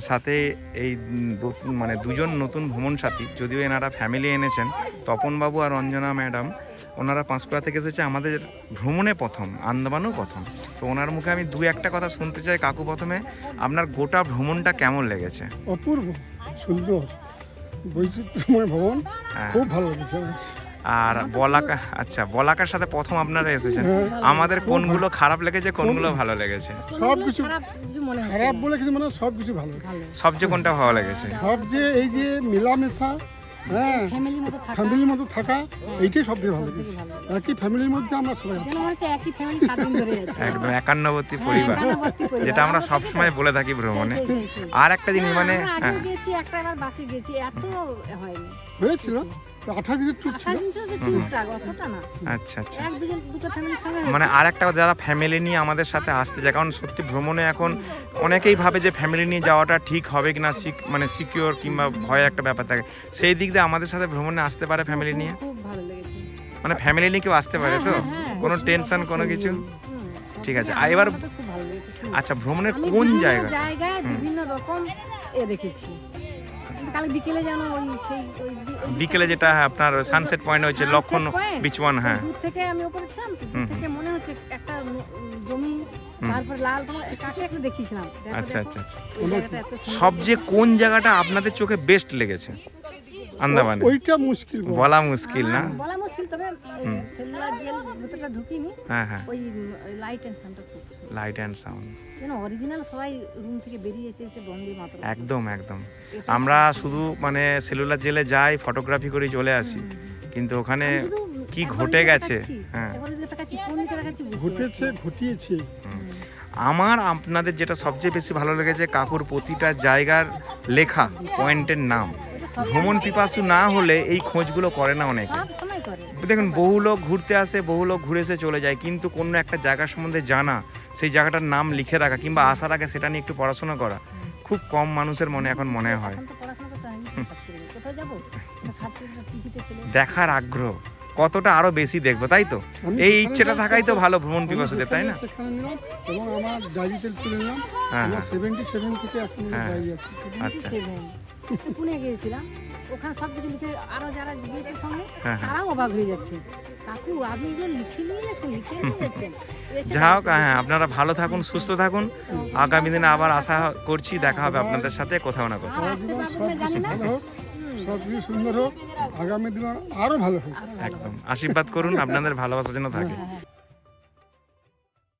সাথে এই মানে দুজন নতুন ভ্রমণ সাথী যদিও এনারা ফ্যামিলি এনেছেন তপনবাবু আর অঞ্জনা ম্যাডাম ওনারা পাঁশকুড়া থেকে এসেছে আমাদের ভ্রমণে প্রথম আন্দামানও প্রথম তো ওনার মুখে আমি দু একটা কথা শুনতে চাই কাকু প্রথমে আপনার গোটা ভ্রমণটা কেমন লেগেছে অপূর্ব সুন্দর বৈচিত্র্যময় ভবন হ্যাঁ। খুব ভালো লেগেছে। আর বলাকা আচ্ছা বলাকার সাথে প্রথম আপনারা এসেছেন। হ্যাঁ। আমাদের কোনগুলো খারাপ লেগেছে কোনগুলো ভালো লেগেছে? সব কিছু খারাপ মনে হচ্ছে বলে কিছু মানে সব কিছু ভালো। ভালো। সবচেয়ে কোনটা ভালো লেগেছে? সব যে এই যে মেলামেশা হ্যাঁ ফ্যামিলির মতো থাকা। থাকা এইটাই সব ভালো লেগেছে। একই ফ্যামিলির মধ্যে আমরা সবাই একদম একান্নবর্তী হ্যাঁ, পরিবার। যেটা আমরা সবসময় বলে থাকি ভ্রমণে। আর একটা জিনিস মানে হ্যাঁ আগেও গেছি একটা আবার বাসে গেছি এত হয়নি। হয়েছিল। আচ্ছা আচ্ছা। এক দুজন দুটো ফ্যামিলির সঙ্গে মানে আর একটা যারা ফ্যামিলি নিয়ে আমাদের সাথে আসতে চায় কারণ সত্যি ভ্রমণে এখন অনেকেই ভাবে যে ফ্যামিলি নিয়ে যাওয়াটা ঠিক হবে কিনা সিক- মানে সিকিওর কিংবা ভয় একটা ব্যাপার থাকে। সেই দিক দিয়ে আমাদের সাথে ভ্রমণে আসতে পারে ফ্যামিলি নিয়ে। খুব ভালো লেগেছে। মানে ফ্যামিলি নিয়ে কেউ আসতে পারে তো? হ্যাঁ, হ্যাঁ, কোনো হ্যাঁ। টেনশন কোনো কিছু? ঠিক আছে, আর এবার-। আচ্ছা ভ্রমণের কোন জায়গা? জায়গায় বিভিন্ন রকম এ দেখেছি। কাল বিকেলে যেন ওই সেই ওই বিকেলে যেটা আপনার সানসেট পয়েন্ট হচ্ছে লক্ষণ? বিচ ওয়ান হ্যাঁ। দূর থেকে আমি উপরে ছিলাম তো, দূর থেকে মনে হচ্ছে একটা জমি তারপর লাল কাকে একটা দেখিয়েছিলাম। আচ্ছা আচ্ছা আচ্ছা। সবচেয়ে কোন জায়গাটা আপনাদের চোখে বেস্ট লেগেছে? আন্দামানে। ওইটা মুশকিল বলা। মুশকিল না? হ্যাঁ, বলা মুশকিল তবে সেলুলার জেল ভেতরটা ঢুকিনি। হ্যাঁ হ্যাঁ। ওই লাইট সাউন্ডটা খুব লাইট অ্যান্ড সাউন্ড যেন অরিজিনাল সবাই রুম থেকে বেরিয়ে এসে এসে একদম একদম। আমরা শুধু মানে সেলুলার জেলে যাই ফটোগ্রাফি করে চলে আসি। কিন্তু ওখানে কি ঘটে গেছে? হ্যাঁ। কোন ঘটেছে ঘটিয়েছে। আমার আপনাদের যেটা সবচেয়ে বেশি ভালো লেগেছে কাকুর প্রতিটা জায়গার লেখা পয়েন্টের নাম। ভ্রমণ পিপাসু না হলে এই খোঁজগুলো করে না অনেকে। দেখুন বহু লোক ঘুরতে আসে বহু লোক ঘুরে এসে চলে যায় কিন্তু কোনো একটা জায়গা সম্বন্ধে জানা সেই জায়গাটার নাম লিখে রাখা কিংবা আসার আগে সেটা নিয়ে একটু পড়াশোনা করা খুব কম মানুষের মনে এখন মনে হয়। দেখার আগ্রহ কতটা আরও বেশি দেখব তাই তো? এই ইচ্ছেটা থাকাই তো ভালো ভ্রমণ পিপাসুদের তাই না? যেখানে সেখানে নিলাম এবং আমার ডায়েরিতে তুলে নিলাম হ্যাঁ সেভেন্টি সেভেন থেকে এখন। ডায়েরি আছে আচ্ছা। পুনে গিয়েছিলাম। ওখানে সব কিছু লিখে আরও যারা গিয়েছে সঙ্গে হ্যাঁ, হ্যাঁ। তারাও অবাক হয়ে যাচ্ছে। কাকু আপনি এগুলো লিখে নিয়ে যাচ্ছেন লিখে নিয়ে যাচ্ছেন যা হোক হ্যাঁ আপনারা ভালো থাকুন সুস্থ থাকুন। আগামী দিনে আবার আশা করছি দেখা হবে আপনাদের সাথে কোথাও না কোথাও। সুন্দর হোক আগামী দিন আরও ভালো হোক। একদম। আশীর্বাদ করুন আপনাদের ভালোবাসা যেন থাকে।